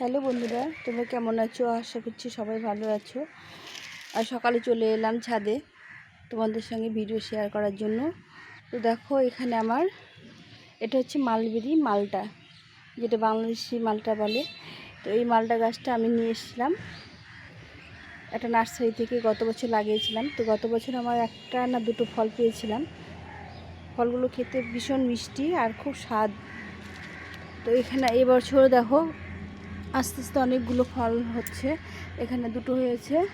Hello বন্ধুরা, তোমরা কেমন আছো? আশা করছি সবাই ভালো আছো। আর সকালে চলে এলাম ছাদে তোমাদের সঙ্গে ভিডিও শেয়ার করার জন্য। তো দেখো, এখানে আমার এটা হচ্ছে মালবেরি মালটা, যেটা বাংলাদেশি মালটা বলে। তো এই মালটা গাছটা আমি নিয়ে এসেছিলাম। একটা নার্সারি থেকে গত বছর লাগিয়েছিলাম। তো গত বছর আমার একটা না দুটো ফল পেয়েছিলাম। ফলগুলো খেতে ভীষণ মিষ্টি আর খুব স্বাদ। তো এখানে এবছর দেখো আস্তে আস্তে অনেকগুলো ফল হচ্ছে। এখানে দুটো হয়েছে।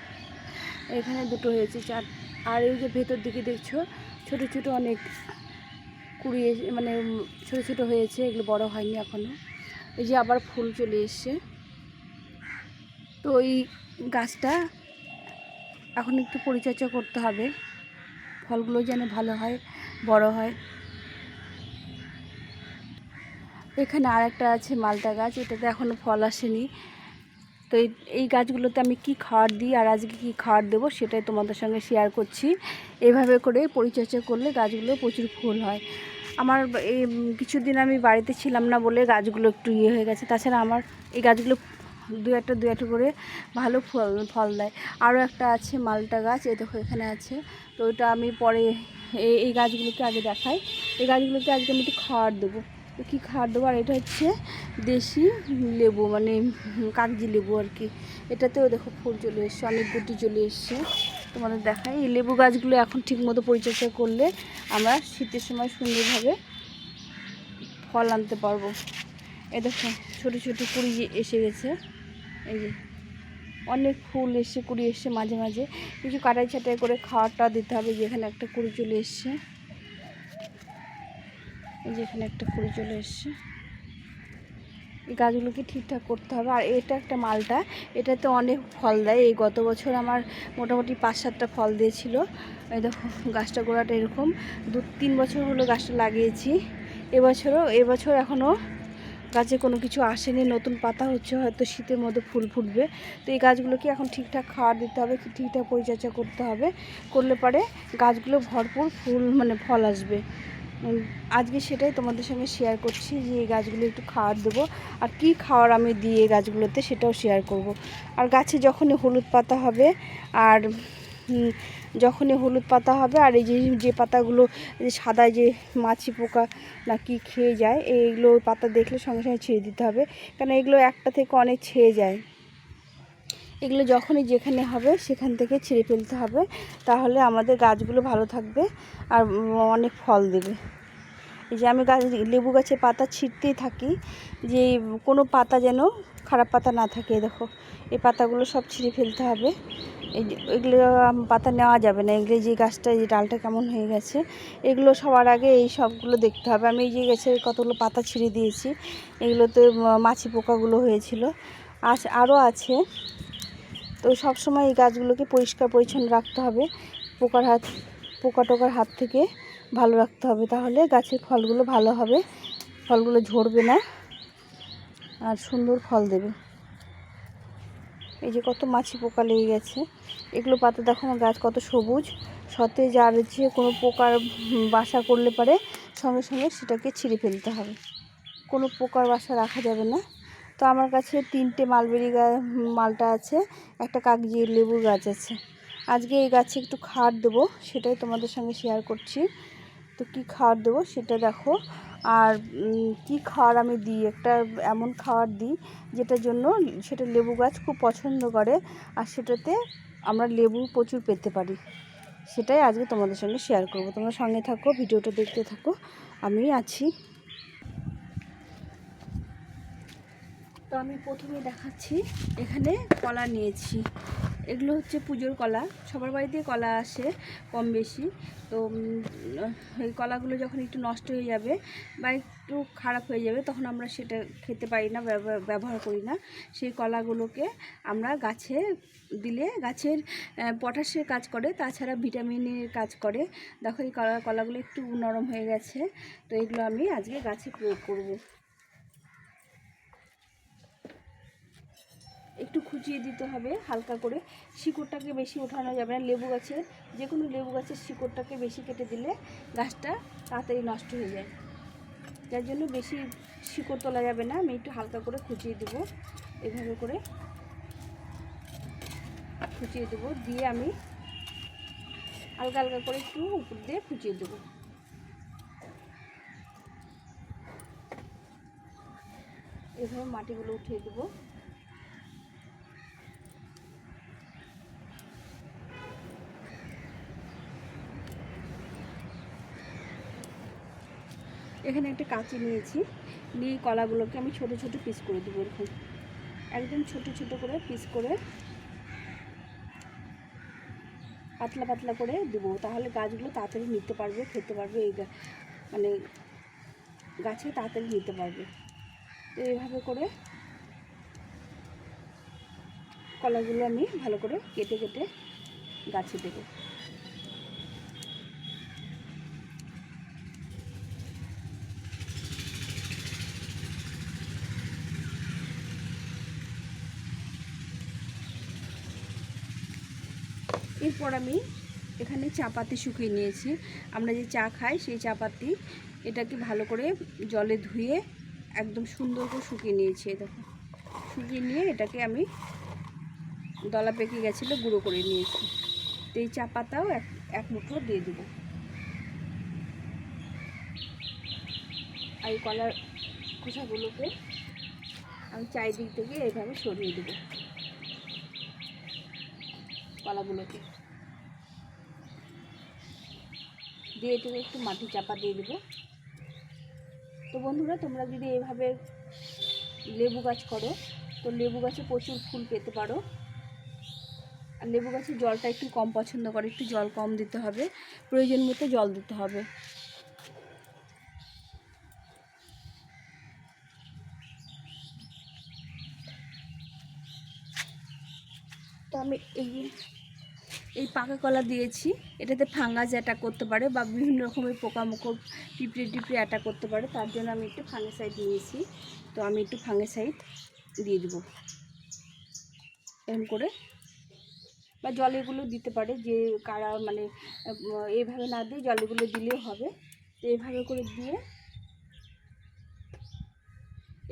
এখানে দুটো হয়েছে চার। আর এই যে ভেতর দিকে দেখছ, ছোট ছোট অনেক কুড়ি এসে- মানে ছোট ছোট হয়েছে, এগুলো বড় হয়নি এখনও এই যে আবার ফুল চলে এসছে। তো এই গাছটা এখন একটু পরিচর্যা করতে হবে। ফলগুলো যেন ভালো হয়, বড় হয়। এখানে আর একটা আছে মালটা গাছ, এটাতে এখনও ফল আসেনি। তো এই গাছগুলোতে আমি কি খাবার দিই আর আজকে কি খাবার দেবো সেটাই তোমাদের সঙ্গে শেয়ার করছি। এভাবে করে পরিচর্যা করলে গাছগুলো প্রচুর ফুল হয়। আমার এই কিছুদিন আমি বাড়িতে ছিলাম না বলে গাছগুলো একটু ইয়ে হয়ে গেছে। তাছাড়া আমার এই গাছগুলো দু একটা দু একটা করে ভালো ফল ফল দেয়। আরও একটা আছে মালটা গাছ, এই দেখো এখানে আছে। তো ওইটা আমি পরে এই গাছগুলোকে আগে দেখাই। এই গাছগুলোকে আজকে আমি একটু খাবার দেবো। কী খাবার দেবো? এটা হচ্ছে দেশি লেবু মানে কাগজি লেবু আর কি। এটাতেও দেখো ফুল চলে এসছে, অনেক গুটি চলে এসছে। তোমাদের দেখায় এই লেবু গাছগুলো এখন ঠিকমতো পরিচর্যা করলে আমরা শীতের সময় সুন্দরভাবে ফল আনতে পারব। এ দেখো, ছোটো ছোটো কুড়ি এসে গেছে। এই যে, অনেক ফুল এসে, কুড়ি এসছে মাঝে মাঝে। কিছু কাটাই ছাটাই করে খাওয়াটা দিতে হবে, যেখানে একটা কুড়ি চলে এসছে। এই যে এখানে একটা কুড়ি চলে এসছে। এই গাছগুলোকে ঠিকঠাক করতে হবে। আর এটা একটা মালটা। এটাতে অনেক ফল দেয়। এই গত বছর আমার মোটামুটি পাঁচ সাতটা ফল দিয়েছিল। এই দেখো, গাছটা গোড়াটা এরকম। দু তিন বছর হলো গাছটা লাগিয়েছি। এবছরও, এবছর এখনও গাছে কোনো কিছু আসেনি। নতুন পাতা হচ্ছে, হয়তো শীতের মধ্যে ফুল ফুটবে। তো এই গাছগুলোকে এখন ঠিকঠাক খাবার দিতে হবে ঠিকঠাক পরিচর্যা করতে হবে। করলে পরে গাছগুলো ভরপুর ফুল মানে ফল আসবে। আজকে সেটাই তোমাদের সঙ্গে শেয়ার করছি যে এই গাছগুলো একটু খাবার দেবো। আর কি খাওয়ার আমি দিই এই গাছগুলোতে সেটাও শেয়ার করব। আর গাছে যখনই হলুদ পাতা হবে, আর যখনই হলুদ পাতা হবে, আর এই যে যে পাতাগুলো যে সাদা যে মাছি পোকা না কি খেয়ে যায়, এইগুলো পাতা দেখলে সঙ্গে সঙ্গে ছেড়ে দিতে হবে। কারণ এগুলো একটা থেকে অনেক ছেয়ে যায়। এগুলো যখনই যেখানে হবে সেখান থেকে ছিঁড়ে ফেলতে হবে। তাহলে আমাদের গাছগুলো ভালো থাকবে আর অনেক ফল দেবে। এই যে আমি গাছ, লেবু গাছে পাতা ছিঁড়তেই থাকি, যে কোনো পাতা যেন খারাপ পাতা না থাকে, দেখো। এই পাতাগুলো সব ছিঁড়ে ফেলতে হবে। এগুলো পাতা নেওয়া যাবে না। এগুলো যে গাছটা যে ডালটা কেমন হয়ে গেছে, এগুলো সবার আগে এই সবগুলো দেখতে হবে। আমি এই যে গাছের কতগুলো পাতা ছিঁড়ে দিয়েছি, এগুলোতে মাছি পোকাগুলো হয়েছিল। আস, আরও আছে। তো সব সময় এই গাছগুলোকে পরিষ্কার পরিচ্ছন্ন রাখতে হবে। পোকার হাত, পোকা টোকার হাত থেকে ভালো রাখতে হবে তাহলে গাছের ফলগুলো ভালো হবে। ফলগুলো ঝরবে না আর সুন্দর ফল দেবে। এই যে কত মাছি পোকা লেগে গেছে। এগুলো পাতা দেখো আমার গাছ কত সবুজ। সতেজ আর যে কোনো পোকার বাসা করলে পারে সঙ্গে সঙ্গে সেটাকে ছিঁড়ে ফেলতে হবে। কোনো পোকার বাসা রাখা যাবে না। তো আমার কাছে তিনটে মালবেরি মালটা আছে, একটা কাগজি লেবুর গাছ আছে। আজকে এই গাছে একটু খাবার দেবো, সেটাই তোমাদের সঙ্গে শেয়ার করছি। তো কী খাবার দেবো সেটা দেখো। আর কী খাবার আমি দিই? একটা এমন খাবার দিই, যেটার জন্য সেটা লেবু গাছ খুব পছন্দ করে, আর সেটাতে আমরা লেবু প্রচুর পেতে পারি। সেটাই আজকে তোমাদের সঙ্গে শেয়ার করব। তোমরা সঙ্গে থাকো, ভিডিওটা দেখতে থাকো। আমি আছি। তো আমি প্রথমে দেখাচ্ছি, এখানে কলা নিয়েছি। এগুলো হচ্ছে পুজোর কলা, সবার বাড়িতে কলা আসে কম বেশি। তো এই কলাগুলো যখন একটু নষ্ট হয়ে যাবে বা একটু খারাপ হয়ে যাবে, তখন আমরা সেটা খেতে পারি না, ব্যব- ব্যবহার করি না। সেই কলাগুলোকে আমরা গাছে দিলে, গাছের পটাশের কাজ করে, তাছাড়া ভিটামিনের কাজ করে। দেখো এই কলা, কলাগুলো একটু নরম হয়ে গেছে, তো এগুলো আমি আজকে গাছে প্রয়োগ করব। একটু খুঁচিয়ে দিতে হবে হালকা করে। শিকড়টাকে বেশি ওঠানো যাবে না। লেবু গাছের যে কোনো লেবু গাছের শিকড়টাকে বেশি কেটে দিলে গাছটা তাড়াতাড়ি নষ্ট হয়ে যায়। যার জন্য বেশি শিকড় তোলা যাবে না। আমি একটু হালকা করে খুঁচিয়ে দেবো। এভাবে করে খুঁচিয়ে দেবো। দিয়ে আমি হালকা হালকা করে একটু উপর দিয়ে খুঁচিয়ে দেবো। এভাবে মাটিগুলো উঠিয়ে দেবো। এখানে একটা কাঁচি নিয়েছি। নিয়ে কলাগুলোকে আমি ছোট ছোট পিস করে দেবো এরকম। একদম ছোট ছোট করে পিস করে পাতলা পাতলা করে দেবো। তাহলে গাছগুলো তাড়াতাড়ি নিতে পারবে, খেতে পারবে, এই মানে গাছে তাড়াতাড়ি নিতে পারবে। তো এইভাবে করে কলাগুলো আমি ভালো করে কেটে কেটে গাছে দেবো। এরপর আমি এখানে চা পাতি শুকিয়ে নিয়েছি। আমরা যে চা খাই সেই চা পাতি এটাকে ভালো করে জলে ধুয়ে একদম সুন্দর করে শুকিয়ে নিয়েছি দেখো। শুকিয়ে নিয়ে এটাকে আমি দলা পেকে গেছিল, গুঁড়ো করে নিয়েছি। তো এই চা পাতাও এক এক মুঠো দিয়ে দেবো। আর এই কলার খোসাগুলোকে আমি চারিদিক থেকে এইভাবে সরিয়ে দেবো। কলাগুলোকে। দিয়ে এটাকে একটু মাটি চাপা দিয়ে দেবো। তো বন্ধুরা, তোমরা যদি এভাবে লেবু গাছ করো, তো লেবু গাছে প্রচুর ফুল পেতে পারো। আর লেবু গাছের জলটা একটু কম পছন্দ করে, একটু জল কম দিতে হবে, প্রয়োজন মতো জল দিতে হবে। তো আমি এই পাকা কলা দিয়েছি। এটাতে ফাঙ্গাস অ্যাটাক করতে পারে বা বিভিন্ন রকমের পোকামাকড়, পিঁপড়ে টিপড়ে অ্যাটাক করতে পারে। তার জন্য আমি একটু ফাঙ্গিসাইড নিয়েছি। তো আমি একটু ফাঙ্গিসাইড দিয়ে দেবো। এরকম করে। বা জলেগুলো দিতে পারে যে কারা মানে এভাবে না দিয়ে জলেগুলো দিলেও হবে। তো এইভাবে করে দিয়ে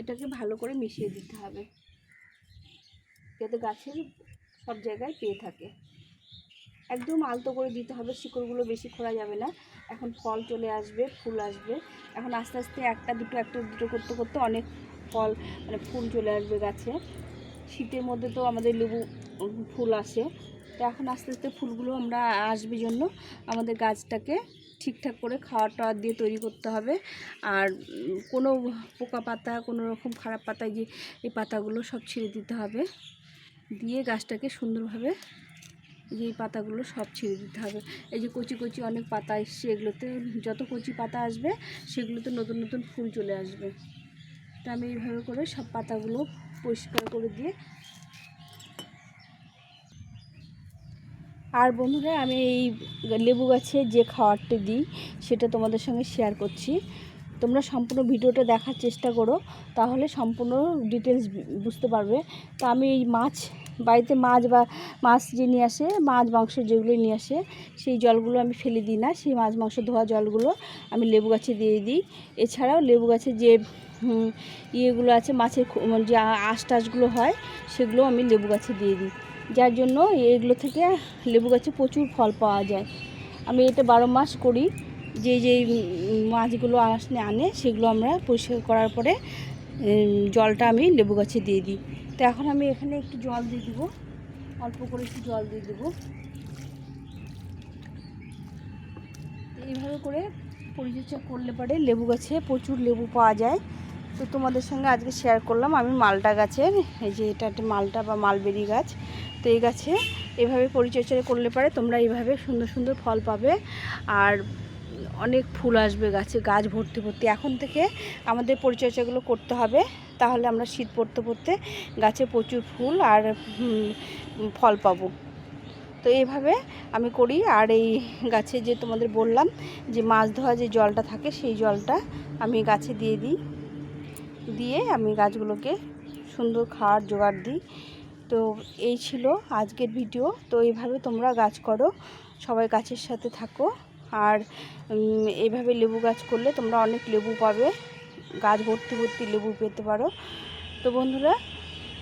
এটাকে ভালো করে মিশিয়ে দিতে হবে। যাতে গাছের সব জায়গায় পেয়ে থাকে। একদম আলতো করে দিতে হবে, শিকড়গুলো বেশি খোলা যাবে না। এখন ফল চলে আসবে, ফুল আসবে। এখন আস্তে আস্তে একটা দুটো একটা দুটো করতে করতে অনেক ফল মানে ফুল চলে আসবে গাছে। শীতের মধ্যে তো আমাদের লেবু ফুল আসে। তো এখন আস্তে আস্তে ফুলগুলো আমরা আসবে জন্য আমাদের গাছটাকে ঠিকঠাক করে খাওয়ার টাওয়ার দিয়ে তৈরি করতে হবে। আর কোনো পোকা পাতা, কোনো রকম খারাপ পাতায় যে এই পাতাগুলো সব ছিঁড়ে দিতে হবে। দিয়ে গাছটাকে সুন্দরভাবে যে এই পাতাগুলো সব ছিঁড়ে দিতে হবে। এই যে কচি কচি অনেক পাতা এসছে এগুলোতে, যত কচি পাতা আসবে, সেগুলোতে নতুন নতুন ফুল চলে আসবে। তো আমি এইভাবে করে সব পাতাগুলো পরিষ্কার করে দিয়ে আর বন্ধুরা, আমি এই লেবু গাছে যে খাবারটা দিই, সেটা তোমাদের সঙ্গে শেয়ার করছি। তোমরা সম্পূর্ণ ভিডিওটা দেখার চেষ্টা করো, তাহলে সম্পূর্ণ ডিটেলস বুঝতে পারবে। তো আমি এই মাছ, বাড়িতে মাছ বা মাছ যে নিয়ে আসে, মাছ মাংস যেগুলো নিয়ে আসে, সেই জলগুলো আমি ফেলে দিই না। সেই মাছ মাংস ধোয়া জলগুলো আমি লেবু গাছে দিয়ে দিই। এছাড়াও লেবু গাছে যে ইয়েগুলো আছে, মাছের মানে যে আঁশ টাশগুলো হয় সেগুলো আমি লেবু গাছে দিয়ে দিই। যার জন্য এগুলো থেকে লেবু গাছে প্রচুর ফল পাওয়া যায়। আমি এটা বারো মাস করি। যে যে উম, মাছগুলো আসনে আনে সেগুলো আমরা পরিষ্কার করার পরে জলটা আমি লেবু গাছে দিয়ে দিই। তো এখন আমি এখানে একটু জল দিয়ে দেবো। অল্প করে একটু জল দিয়ে দেবো। এইভাবে করে পরিচর্যা করলে পরে লেবু গাছে প্রচুর লেবু পাওয়া যায়। তো তোমাদের সঙ্গে আজকে শেয়ার করলাম। আমি মালটা গাছের এই যে এটা একটা মালটা বা মালবেরি গাছ। তো এই গাছে এভাবে পরিচর্যা করলে পরে তোমরা এইভাবে সুন্দর সুন্দর ফল পাবে। আর অনেক ফুল আসবে, গাছে গাছ ভর্তি ভর্তি। এখন থেকে আমাদের পরিচর্যাগুলো করতে হবে, তাহলে আমরা শীত পড়তে পড়তে গাছে প্রচুর ফুল আর ফল পাবো। তো এইভাবে আমি করি, আর এই গাছে যে তোমাদের বললাম যে মাছ ধোয়া যে জলটা থাকে, সেই জলটা আমি গাছে দিয়ে দিই। দিয়ে আমি গাছগুলোকে সুন্দর খাওয়ার জোগাড় দিই। তো এই ছিল আজকের ভিডিও। তো এইভাবে তোমরা গাছ করো, সবাই গাছের সাথে থাকো। আর এইভাবে লেবু গাছ করলে তোমরা অনেক লেবু পাবে। গাছ ভর্তি ভর্তি লেবু পেতে পারো। তো বন্ধুরা,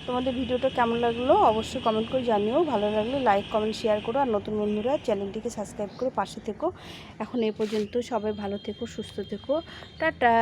তোমাদের ভিডিওটা কেমন লাগল অবশ্যই কমেন্ট করে জানিও। ভালো লাগলে লাইক কমেন্ট শেয়ার করো। আর নতুন বন্ধুরা, চ্যানেলটিকে সাবস্ক্রাইব করে পাশে থেকো। এখন এ পর্যন্ত সবাই ভালো থেকো, সুস্থ থেকো। টাটা!